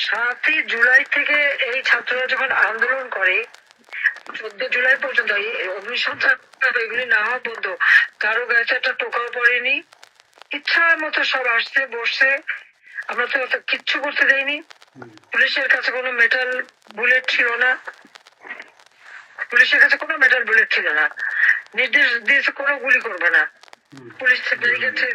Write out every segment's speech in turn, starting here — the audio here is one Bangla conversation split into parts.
সাতই জুলাই থেকে এই ছাত্ররা যখন আন্দোলন করে চোদ্দ জুলাই পর্যন্ত এই অগ্নিসংখ্যা এগুলি না হওয়া পর্যন্ত কারও গায়ে একটা টোকাও পড়েনি। ইচ্ছা মতো সব আসছে বসছে। আমরা তো অত কিচ্ছু করতে দেয়নি পুলিশের কাছে কোনো মেটাল বুলেট ছিল না। পুলিশের কাছে কোনো মেটাল বুলেট ছিল না। নির্দেশ দিয়েছে কোনো গুলি করবে না। পুলিশ ব্যারিকেড ছেড়ে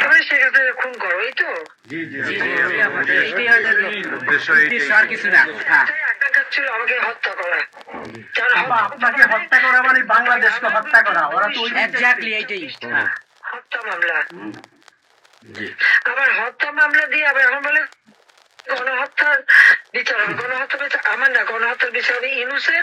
তবে সেক্ষেত্রে খুন করো এই তো আর কিছু না হ্যাঁ তাই আকাঙ্ক্ষা ছিল আমাকে হত্যা করা আপনাকে হত্যা করা মানে বাংলাদেশকে হত্যা করা ওরা তো এক্স্যাক্টলি এইটাই হ্যাঁ হত্যা মামলা আবার হত্যা মামলা দিয়ে আবার এখন বলে গণহত্যার বিচার হবে গণহত্যার বিচার আমার না গণহত্যার বিচার হবে ইনুসের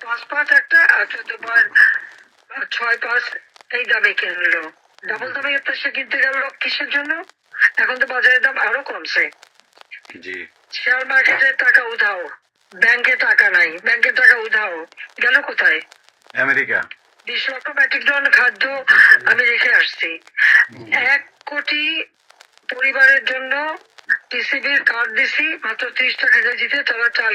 পাঁচ পাঁচ একটা আর চোদ্দ পয়েন্ট ছয় পাঁচ এই দামে কিনলো। ডাবল দামে সে কিনতে গেল কিসের জন্য? এখন তো বাজারের দাম আরও কমছে। শেয়ার টাকা উধাও। ব্যাংকে টাকা নাই। ব্যাংকের টাকা উধাও। গেল কোথায়? আমেরিকা। বিশ লক্ষ মেট্রিক টন খাদ্য আমি রেখে আসছি। এক কোটি পরিবারের জন্য টিসিবির কার্ড দিছি মাত্র ত্রিশ টাকা কেজিতে তারা চাল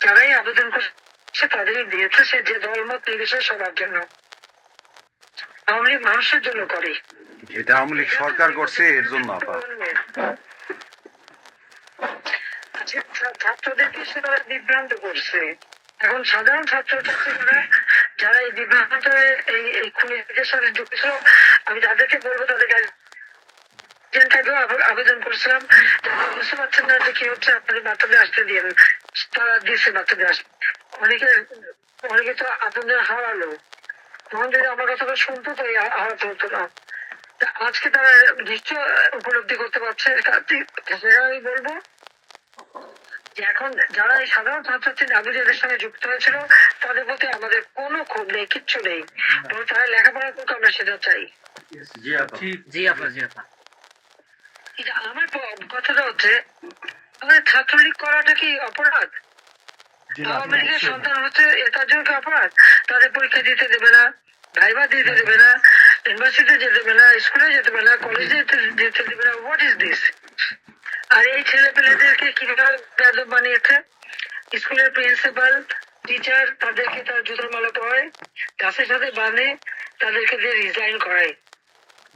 যারাই আবেদন করছে তাদেরই দিয়েছে সে যে দল মত নির্বিশেষে সবার জন্য। আওয়ামী লীগ মানুষের জন্য করে। এটা আওয়ামী লীগ সরকার করছে এর জন্য আপা আচ্ছা, ছাত্রদেরকে সেটা বিভ্রান্ত করছে। এখন সাধারণ ছাত্র ছাত্রীরা যারা এই বিভ্রান্ত এই এই খুনিদের সাথে যুক্ত ছিল আমি তাদেরকে বলব তাদের আবেদন করছিলাম। বুঝতে পারছেন না যে কি হচ্ছে আপনাদের বাচ্চাদের আসতে দিন তারা দিয়েছে বাচ্চাদের অনেকে অনেকে তো আপনাদের হারালো। তখন যদি আমার কথাটা শুনতো তো এই হা- হারাতে হতো না। আজকে তারা নিশ্চয় উপলব্ধি করতে পারছে। আমি বলব যে এখন যারা এই সাধারণ ছাত্রছাত্রী নাবিজের সঙ্গে যুক্ত হয়েছিল তাদের প্রতি আমাদের কোনো ক্ষোভ নেই কিচ্ছু নেই। এবং তারা লেখাপড়া করতে আমরা সেটা চাই। জি আপা। জি আপা জি আপা। কিন্তু আমার কথাটা হচ্ছে আমাদের ছাত্রলীগ করাটা কি অপরাধ? আওয়ামী লীগের সন্তান হচ্ছে এটার জন্য কি অপরাধ? তাদের পরীক্ষা দিতে দেবে না ভাইবা দিতে দেবে না ইউনিভার্সিটিতে যেতে দেবে না স্কুলে যেতে দেবে না কলেজে যেতে দেবে না হোয়াট ইজ দিস আর এই ছেলে পেলেদেরকে কীভাবে বেদব বানিয়েছে? স্কুলের প্রিন্সিপাল টিচার তাদেরকে তার জুতোর মালা পরায় গাছের সাথে বাঁধে তাদেরকে দিয়ে রিজাইন করায়।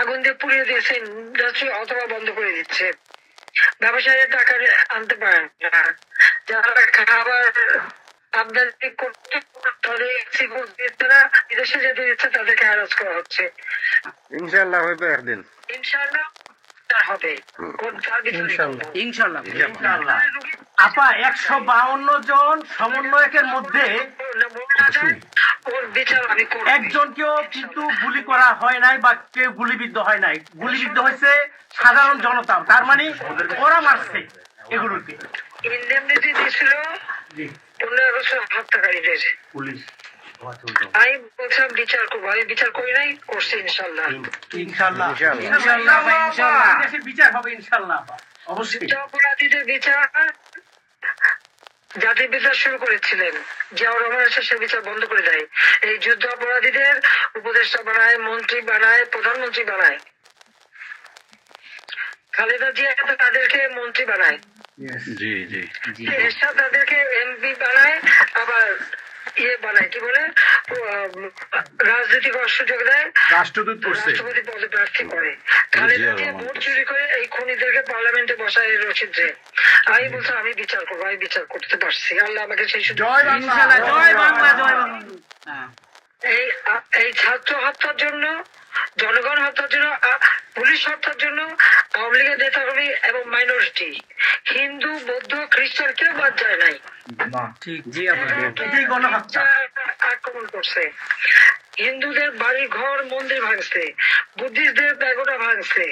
আগুন দিয়ে পুড়িয়ে দিয়েছে ইন্ডাস্ট্রি অথবা বন্ধ করে দিচ্ছে। ব্যবসায়ীরা টাকা আনতে পারে না। যারা খাবার আমদানি করতে তাদের সিকিউর দিচ্ছে না বিদেশে যেতে দিচ্ছে তাদেরকে হ্যারাস করা হচ্ছে। ইনশাআল্লাহ হয়তো একদিন। ইনশাআল্লাহ তা হবে। ইনশাল্লাহ ইনশাআল্লাহ। আপা একশো বাউন্ন জন সমন্বয়কের মধ্যে একজনকেও কিন্তু গুলি করা হয় নাই বা কেউ গুলিবিদ্ধ হয় নাই। গুলিবিদ্ধ হয়েছে সাধারণ জনতা। তার মানে ওরা মারছে এগুলোকে। ইন্ডেমনিটি দিয়েছিল। জি। পনেরো বছর হত্যাকারীদের পুলিশ আমি বলছিলাম বিচার করব। আমি বিচার করি নাই করছি ইনশাল্লাহ ইনশাল্লাহ ইনশাআল্লাহ। ইনশাআল্লাহ, ইনশাআল্লাহ। দেশে বিচার হবে ইনশাল্লাহ অবশ্যই। অপরাধীদের বিচার জাতির বিচার শুরু করেছিলেন জিয়াউর রহমান এসে সে বিচার বন্ধ করে দেয়। এই যুদ্ধ অপরাধীদের উপদেষ্টা বানায় মন্ত্রী বানায় প্রধানমন্ত্রী বানায়। খালেদা জিয়া তাদেরকে মন্ত্রী বানায়। জি তাদেরকে এমপি বানায় আবার ইয়ে বানায় কি বলে? রাজনীতি সুযোগ দেয়। রাষ্ট্রদূত রাষ্ট্রপতি পদে প্রার্থী করে। খালেদা জিয়া ভোট খুনিদেরকে পার্লামেন্টে বসায় রচিত যে আমি বলছি আমি বিচার করব আমি বিচার করতে পারছি। আল্লাহ আমাকে সেই সুযোগ জয় বাংলা জয় বাংলা জয় বাংলা। হ্যাঁ। এই এই ছাত্র হত্যার জন্য জনগণ হত্যার জন্য পুলিশ হত্যার জন্য আওয়ামী লীগের নেতাকর্মী এবং মাইনরিটি হিন্দু বৌদ্ধ খ্রিস্টান কেউ বাদ যায় নাই। আক্রমণ করছে। হিন্দুদের বাড়ি ঘর মন্দির ভাঙছে বুদ্ধিস্টদের ব্যাগোটা ভাঙছে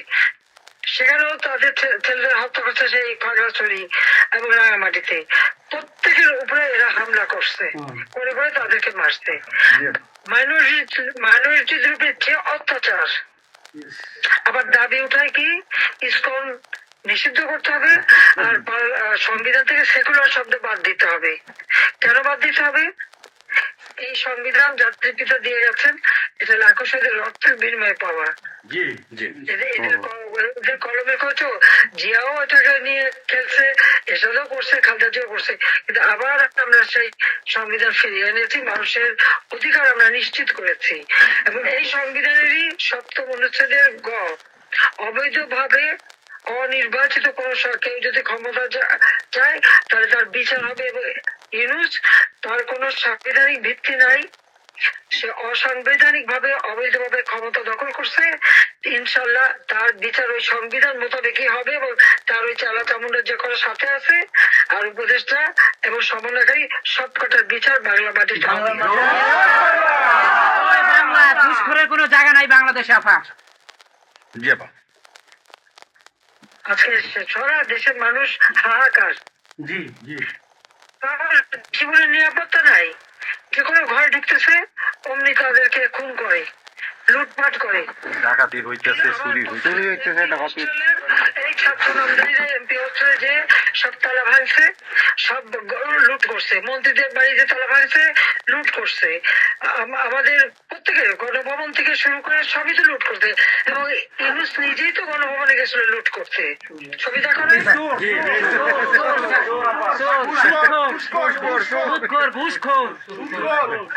সেখানেও তাদের ছেলেদের হত্যা করছে সেই খাগড়াছড়ি এবং রাঙামাটিতে প্রত্যেকের উপরে এরা হামলা করছে। করে করে তাদেরকে মারছে। মাইনরিটি মাইনরিটিদের উপরে যে অত্যাচার। আবার দাবি উঠায় কি? ইসকন নিষিদ্ধ করতে হবে আর সংবিধান থেকে সেকুলার শব্দ বাদ দিতে হবে। কেন বাদ দিতে হবে? এই সংবিধান জাতির পিতা দিয়ে গেছেন। এটা লাখো রক্তের বিনিময়ে পাওয়া। জি জি। এদের কলমে কত জিয়াও এটাকে নিয়ে খেলছে করছে খালদাজিও করছে। কিন্তু আবার আমরা সেই সংবিধান ফিরিয়ে এনেছি মানুষের অধিকার আমরা নিশ্চিত করেছি। এবং এই সংবিধানেরই সপ্তম অনুচ্ছেদের গ অবৈধভাবে অনির্বাচিত কোন কেউ যদি ক্ষমতা চায় তাহলে তার বিচার হবে। এবং ইউনুস তার কোনো সাংবিধানিক ভিত্তি নাই সে অসাংবিধানিক ভাবে অবৈধভাবে ক্ষমতা দখল করছে। ইনশাল্লাহ তার বিচার ওই সংবিধান মোতাবেকই হবে এবং তার ওই চালা চামুন্ডার যে সাথে আছে আর উপদেষ্টা এবং সমন্বয়কারী সবকটার বিচার বাংলা ঘুষখোরের কোনো জায়গা নাই বাংলাদেশে আপা জি আজকে সারা দেশের মানুষ হাহাকার। জি জি। জীবনের নিরাপত্তা নাই। যে কোনো ঘরে ঢুকতেছে অমনি তাদেরকে খুন করে লুটপাট করে। ডাকাতি হইতেছে চুরি হইতেছে। এই ছাত্র এমপি হচ্ছে যে সব তালা ভাঙছে সব লুট করছে মন্ত্রীদের বাড়িতে তালা ভাঙছে লুট করছে আমাদের প্রত্যেকের গণভবন থেকে শুরু করে সবই তো লুট করছে এবং ইউনুস নিজেই তো গণভবনে গেছিল লুট করতে ছবি দেখো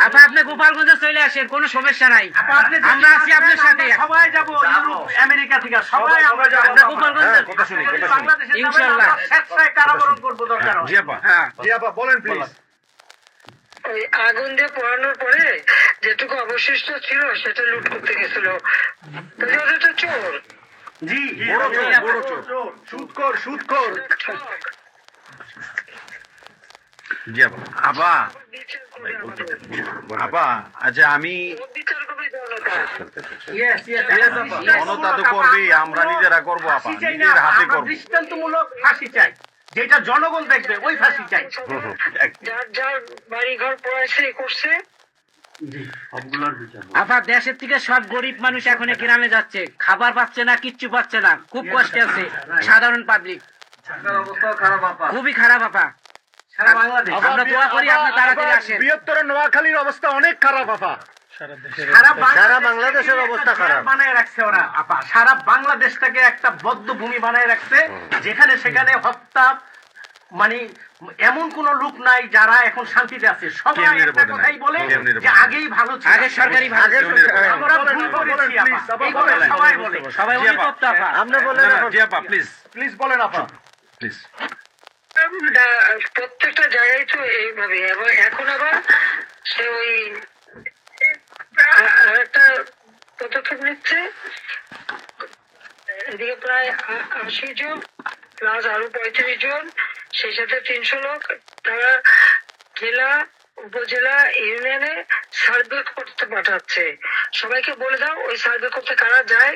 আপা আপনি গোপালগঞ্জে চলে আসেন কোনো সমস্যা নাই আমরা আছি আপনার সাথে সবাই যাব আমেরিকা থেকে সবাই আমরা হ্যাঁ, কথা শুনি শুনি। ইনশাআল্লাহ। কারাবরণ করব দরকার জি আপা হ্যাঁ। জি আপা বলেন। প্লিজ ওই আগুন দিয়ে পোড়ানোর পরে যেটুকু অবশিষ্ট ছিল সেটা লুট করতে গেছিল। তো চোর। জি বড় চোর বড় চোর। সুদখোর সুদখোর ঠক জি আপা আচ্ছা আমি করবে আমরা নিজেরা করব আপা, নিজের হাতে করব। দৃষ্টান্তমূলক ফাঁসি চাই। যেটা জনগণ দেখবে ওই ফাঁসি চাই। যার যার বাড়ি ঘর পড়াইছে করছে। আপা দেশের থেকে সব গরিব মানুষ এখন গ্রামে যাচ্ছে। খাবার পাচ্ছে না কিচ্ছু পাচ্ছে না। খুব কষ্টে আছে। সাধারণ পাবলিক খুবই খারাপ আপা বৃহত্তর নোয়াখালীর অবস্থা অনেক খারাপ আপা। সারা সারা বাংলাদেশের অবস্থা খারাপ। বানায় রাখছে ওরা আপা। সারা বাংলাদেশটাকে একটা বদ্ধ ভূমি বানায় রাখছে যেখানে সেখানে হত্যা মানে এমন কোন লোক নাই যারা এখন শান্তিতে আছে। সবাই একটা কথাই বলে যে আগেই ভালো ছিল। আগে সরকারি ভালো আমরা ভুল করেছি। সবাই বলে। সবাই আপনি বলেন এখন। আপা। প্লিজ প্লিজ বলেন আপা। প্লিজ দা- প্রত্যেকটা জায়গায় তো এইভাবে। এবং এখন আবার সে ওই আরেকটা পদক্ষেপ নিচ্ছে। এদিকে প্রায় আশি জন, প্লাস আরও পঁয়ত্রিশ জন, সেই সাথে তিনশো লোক। তারা জেলা, উপজেলা, ইউনিয়নে সার্ভে করতে পাঠাচ্ছে। সবাইকে বলে দাও, ওই সার্ভে করতে কারা যায়।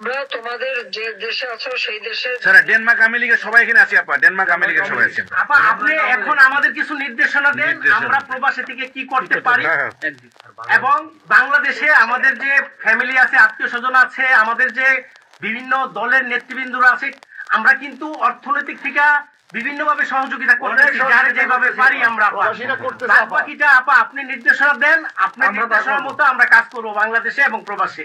আমরা তোমাদের যে দেশে আছো সেই দেশে স্যার ডেনমার্ক আমেরিকা সবাই এখানে আছি আপা। ডেনমার্ক আমেরিকা সবাই আছেন। আপা আপনি এখন আমাদের কিছু নির্দেশনা দেন আমরা প্রবাসী থেকে কি করতে পারি। হ্যাঁ, এবং বাংলাদেশে আমাদের যে ফ্যামিলি আছে আত্মীয় স্বজন আছে আমাদের যে বিভিন্ন দলের নেতৃবৃন্দরা আছে আমরা কিন্তু অর্থনৈতিক থেকে বিভিন্ন ভাবে সহযোগিতা করতেছি যারে যেভাবে পারি আমরা আপা। বাকিটা আপনি নির্দেশনা দেন আপনার আমরা নির্দেশনা মতো আমরা কাজ করব বাংলাদেশে এবং প্রবাসে।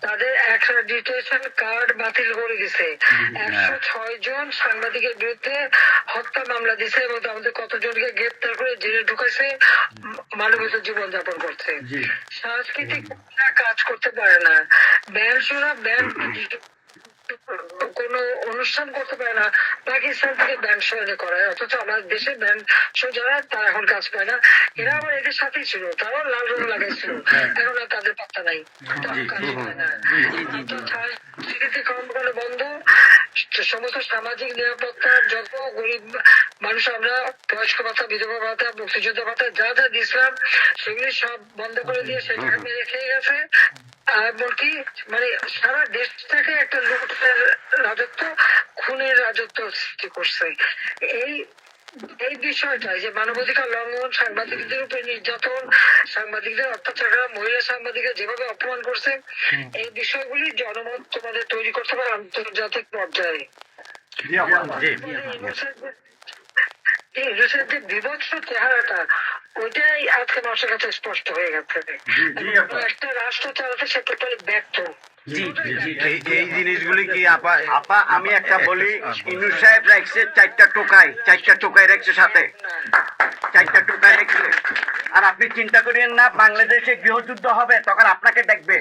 তাদের অ্যাক্রেডিটেশন কার্ড বাতিল করে দিছে। একশো ছয় জন সাংবাদিকের বিরুদ্ধে হত্যা মামলা দিছে এবং আমাদের কতজনকে গ্রেপ্তার করে জেলে ঢুকেছে মানবিত জীবন যাপন করছে। সাংস্কৃতিক কাজ করতে পারে না। ব্যান্ড শোনা ব্যান্ড কোনো অনুষ্ঠান করতে পারে না পাকিস্তান থেকে ব্যান্ড এনে করায় অথচ আমাদের দেশে ব্যান্ড শো যারা তারা এখন কাজ পায় না। এরা আবার এদের সাথেই ছিল তারাও লাল রং লাগাইছিল এখন আর তাদের পাত্তা নাই। স্বীকৃতি কর্মকাণ্ড বন্ধ সমস্ত সামাজিক নিরাপত্তার যত গরিব মানুষ আমরা বয়স্ক ভাতা বিধবা ভাতা মুক্তিযোদ্ধা ভাতা যা যা দিয়েছিলাম সেগুলি সব বন্ধ করে দিয়ে সেটা মেরে খেয়ে গেছে। আর এমনকি মানে সারা দেশটাকে একটা লুটের রাজত্ব খুনের রাজত্ব সৃষ্টি করছে এই এই বিষয়টা যে মানবাধিকার লঙ্ঘন সাংবাদিকদের উপর নির্যাতন সাংবাদিকদের অত্যাচার করা মহিলা সাংবাদিকরা যেভাবে অপমান করছে এই বিষয়গুলি জনমত তোমাদের তৈরি করতে পারে আন্তর্জাতিক পর্যায়ে যে বিভৎস চেহারাটা ওইটাই আজকে মানুষের কাছে স্পষ্ট হয়ে গেছে। একটা রাষ্ট্র চালাতে সে টোটালি ব্যর্থ। এই জিনিসগুলি কি আপা আপা আমি একটা বলি ইনু সাহেব রাখছে চারটা টোকাই চারটা টোকাই রাখছে সাথে। চারটা টোকাই রাখছে। আর আপনি চিন্তা করেন না বাংলাদেশে গৃহযুদ্ধ হবে তখন আপনাকে দেখবে।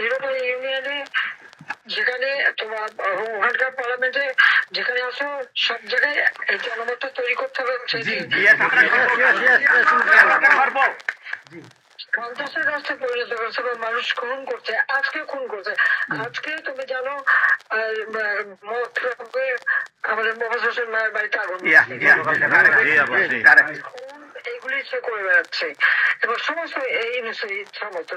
ইউরোপিয়ান ইউনিয়নে যেখানে তোমার ওখানকার পার্লামেন্টে যেখানে আসো সব জায়গায় এই জনমতটা তৈরি করতে হবে সন্ত্রাসের রাস্তায় পরিণত করছে বা মানুষ খুন করছে আজকে খুন করছে। আজকে তুমি জানো আমাদের মোহাম্মদ হোসেন মায়ের বাড়িতে আগুন এইগুলি সে করে বেড়াচ্ছে। এবং সমস্ত এই নিশ্চয় ইচ্ছা মতো।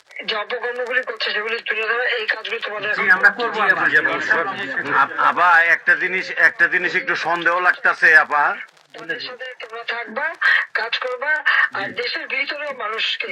যে অপকর্মগুলি করছে সেগুলি তুলে ধরা এই কাজগুলি তোমাদের আমরা করব আপা। একটা জিনিস একটা জিনিস একটু সন্দেহ লাগতেছে আপা। সাথে তোমরা থাকবা কাজ করবা আর দেশের ভিতরে মানুষকে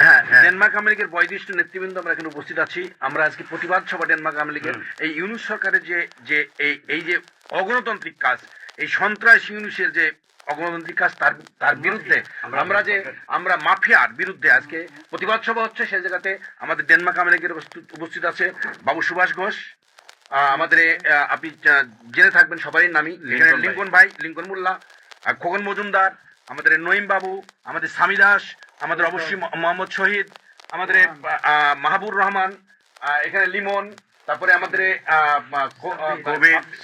হ্যাঁ। ডেনমার্ক আওয়ামী লীগের বয়োজ্যেষ্ঠ নেতৃবৃন্দ আমরা এখানে উপস্থিত আছি। আমরা আজকে প্রতিবাদ সভা ডেনমার্ক আওয়ামী লীগের এই ইউনুস সরকারের যে যে এই এই যে অগণতান্ত্রিক কাজ এই সন্ত্রাস ইউনুসের যে অগণতান্ত্রিক কাজ তার তার বিরুদ্ধে আমরা যে আমরা মাফিয়ার বিরুদ্ধে আজকে প্রতিবাদ সভা হচ্ছে। সেই জায়গাতে আমাদের ডেনমার্ক আওয়ামী লীগের উপস্থিত আছে বাবু সুভাষ ঘোষ। আহ, আমাদের আহ, আপনি জেনে থাকবেন সবারই নামই। লিঙ্কন ভাই। লিঙ্কন মোল্লা আর খোকন মজুমদার আমাদের এ নঈম বাবু আমাদের স্বামী দাস। আমাদের অবশ্যই মোহাম্মদ শহীদ আমাদের মাহবুর রহমান এখানে লিমন তারপরে আমাদের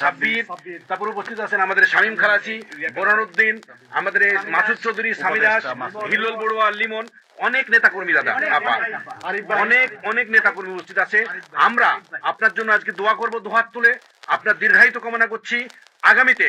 সাব্বির তারপরে উপস্থিত আছেন আমাদের শামীম খালাসি বোরানুদ্দিন আমাদের মাসুদ চৌধুরী স্বামী দাস হিল্লোল বড়ুয়া লিমন অনেক নেতা কর্মী দাদা আপা অনেক অনেক নেতা কর্মী উপস্থিত আছে। আমরা আপনার জন্য আজকে দোয়া করব দুহাত তুলে। আপনার দীর্ঘায়িত কামনা করছি। আগামীতে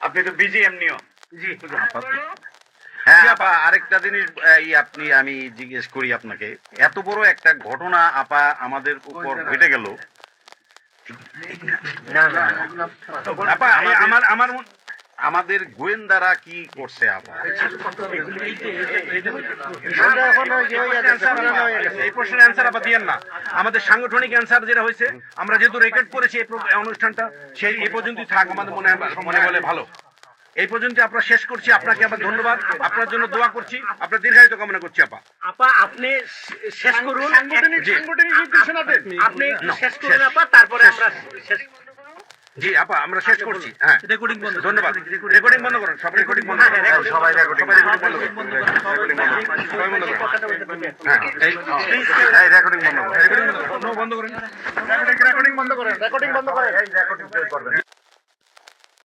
আপনি তো বিজি এমনিও হ্যাঁ আপা আরেকটা জিনিস এই আপনি আমি জিজ্ঞেস করি আপনাকে। এত বড় একটা ঘটনা আপা আমাদের উপর ঘটে গেল। আপা আমার আমার মন- আমাদের গোয়েন্দারা কি করছে। এই প্রশ্নের অ্যান্সার আবার দিয়েন না। আমাদের সাংগঠনিক অ্যান্সার যেটা হয়েছে আমরা যেহেতু রেকর্ড করেছি এই অনুষ্ঠানটা সেই এই পর্যন্তই থাক আমাদের মনে মনে বলে ভালো। এই পর্যন্ত আপনারা শেষ করছি। আপনাকে আবার ধন্যবাদ। আপনার জন্য দোয়া করছি। আপনার দীর্ঘায়িত কামনা করছি আপা। আপা আপনি শেষ করুন। জি। সাংগঠনিক নির্দেশনা দেন। আপনি শেষ করুন আপা তারপরে আমরা শেষ জি আপা আমরা শেষ করছি হ্যাঁ রেকর্ডিং বন্ধ ধন্যবাদ রেকর্ডিং বন্ধ করুন সব রেকর্ডিং বন্ধ করুন সবাই রেকর্ডিং সবাই রেকর্ডিং বন্ধ করুন রেকর্ডিং বন্ধ করুন রেকর্ডিং বন্ধ করুন হ্যাঁ রেকর্ডিং বন্ধ করুন রেকর্ডিং বন্ধ করুন রেকর্ডিং বন্ধ করুন রেকর্ডিং বন্ধ করেন